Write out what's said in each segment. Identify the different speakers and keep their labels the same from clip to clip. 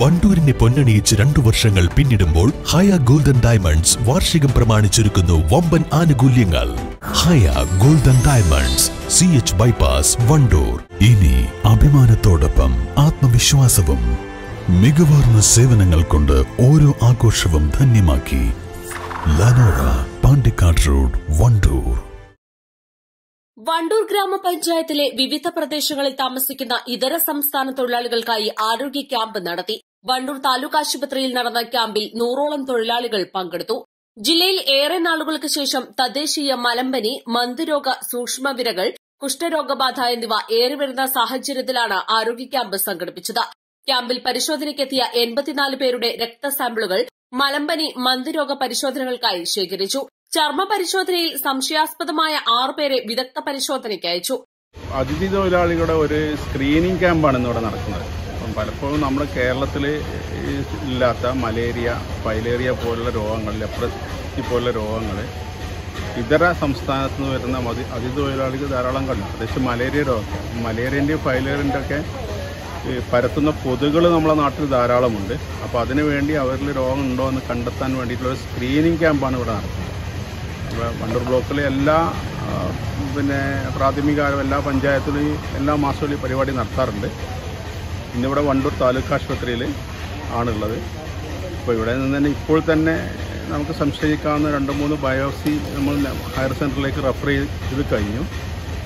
Speaker 1: വണ്ടൂരിനെ പൊന്നണിയിച്ച് രണ്ടു വർഷങ്ങൾ പിന്നിടുമ്പോൾ ഹയ ഗോൾഡൻ ഡയമണ്ട്സ് വാർഷികം പ്രമാണിച്ചൊരുക്കുന്നു വമ്പൻ ആനുകൂല്യങ്ങൾ. Haya golden diamonds C H bypass Wandoor. ഇനി അഭിമാനത്തോടൊപ്പം ആത്മവിശ്വാസവും മികവാർന്ന സേവനങ്ങൾ കൊണ്ട് ഓരോ ആഘോഷവും ധന്യമാക്കി. Lanora Pandikkad road Wandoor.
Speaker 2: Wandoor ഗ്രാമപഞ്ചായത്തിലെ വിവിധ പ്രദേശങ്ങളിൽ താമസിക്കുന്ന ഇതര സംസ്ഥാന തൊഴിലാളികൾക്കായി ആരോഗ്യ ക്യാമ്പ് നടത്തി. വണ്ടൂർ താലൂക്ക് ആശുപത്രിയിൽ നടന്ന ക്യാമ്പിൽ നൂറോളം തൊഴിലാളികൾ പങ്കെടുത്തു. ജില്ലയിൽ ഏറെ നാളുകൾക്ക് ശേഷം തദ്ദേശീയ മലമ്പനി മന്ദുരോഗ സൂക്ഷ്മവിരകൾ കുഷ്ഠരോഗബാധ എന്നിവ ഏറിവരുന്ന സാഹചര്യത്തിലാണ് ആരോഗ്യ ക്യാമ്പ് സംഘടിപ്പിച്ചത്. ക്യാമ്പിൽ പരിശോധനയ്ക്കെത്തിയ എൺപത്തിനാല് പേരുടെ രക്തസാമ്പിളുകൾ മലമ്പനി മന്ദുരോഗ പരിശോധനകൾക്കായി ശേഖരിച്ചു. ചർമ്മ പരിശോധനയിൽ സംശയാസ്പദമായ ആറുപേരെ വിദഗ്ധ പരിശോധനയ്ക്ക് അയച്ചു.
Speaker 3: അതിഥി തൊഴിലാളികളുടെ ഒരു സ്ക്രീനിങ് ക്യാമ്പാണ് ഇന്നിവിടെ നടക്കുന്നത്. പലപ്പോഴും നമ്മൾ കേരളത്തിൽ ഇല്ലാത്ത മലേറിയ ഫൈലേറിയ പോലുള്ള രോഗങ്ങൾ ലെപ്രസി പോലുള്ള രോഗങ്ങൾ ഇതര സംസ്ഥാനത്ത് നിന്ന് വരുന്ന മതി അതിഥി ധാരാളം കണ്ടു പ്രത്യേകിച്ച് മലേറിയ രോഗം മലേറിയന്റെയും ഫൈലേറിയന്റെ ഒക്കെ പരത്തുന്ന കൊതുകൾ നമ്മളെ നാട്ടിൽ ധാരാളമുണ്ട്. അപ്പോൾ അതിനു വേണ്ടി അവരിൽ രോഗം ഉണ്ടോ എന്ന് കണ്ടെത്താൻ വേണ്ടിയിട്ടുള്ള ഒരു സ്ക്രീനിങ് ക്യാമ്പാണ് ഇവിടെ നടക്കുന്നത് വണ്ടൂർ ബ്ലോക്കിലെ എല്ലാ പിന്നെ പ്രാഥമിക എല്ലാ പഞ്ചായത്തിലും എല്ലാ മാസവും പരിപാടി നടത്താറുണ്ട്. ഇന്നിവിടെ വണ്ടൂർ താലൂക്ക് ആശുപത്രിയിൽ ആണുള്ളത്. അപ്പോൾ ഇവിടെ നിന്ന് തന്നെ ഇപ്പോൾ തന്നെ നമുക്ക് സംശയിക്കാവുന്ന രണ്ട് മൂന്ന് ബയോപ്സി നമ്മൾ ഹയർ സെന്ററിലേക്ക് റെഫർ ചെയ്ത് കഴിഞ്ഞു.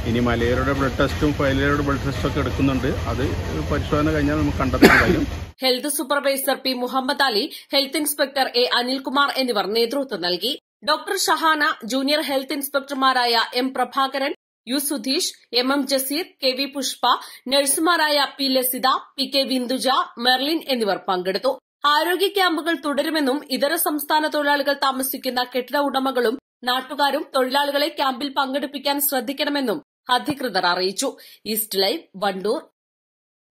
Speaker 3: ഇനി മലേറിയയുടെ ബ്ലഡ് ടെസ്റ്റും ഫൈലേറിയയുടെ ബ്ലഡ് ടെസ്റ്റും ഒക്കെ എടുക്കുന്നുണ്ട്. അത് പരിശോധന കഴിഞ്ഞാൽ നമുക്ക് കണ്ടെത്താൻ കഴിയും.
Speaker 2: Health supervisor P Muhammad Ali health inspector A Anilkumar എന്നിവർ നേതൃത്വം നൽകി. Doctor Shahana junior health ഇൻസ്പെക്ടർമാരായ M Prabhakaran U Sudheesh M M Jaseer K V Pushpa നഴ്സുമാരായ P Lasitha P K Vinduja Merlin എന്നിവർ പങ്കെടുത്തു. ആരോഗ്യ ക്യാമ്പുകൾ തുടരുമെന്നും ഇതര സംസ്ഥാന തൊഴിലാളികൾ താമസിക്കുന്ന കെട്ടിട ഉടമകളും നാട്ടുകാരും തൊഴിലാളികളെ ക്യാമ്പിൽ പങ്കെടുപ്പിക്കാൻ ശ്രദ്ധിക്കണമെന്നും അധികൃതർ അറിയിച്ചു. East Live Wandoor.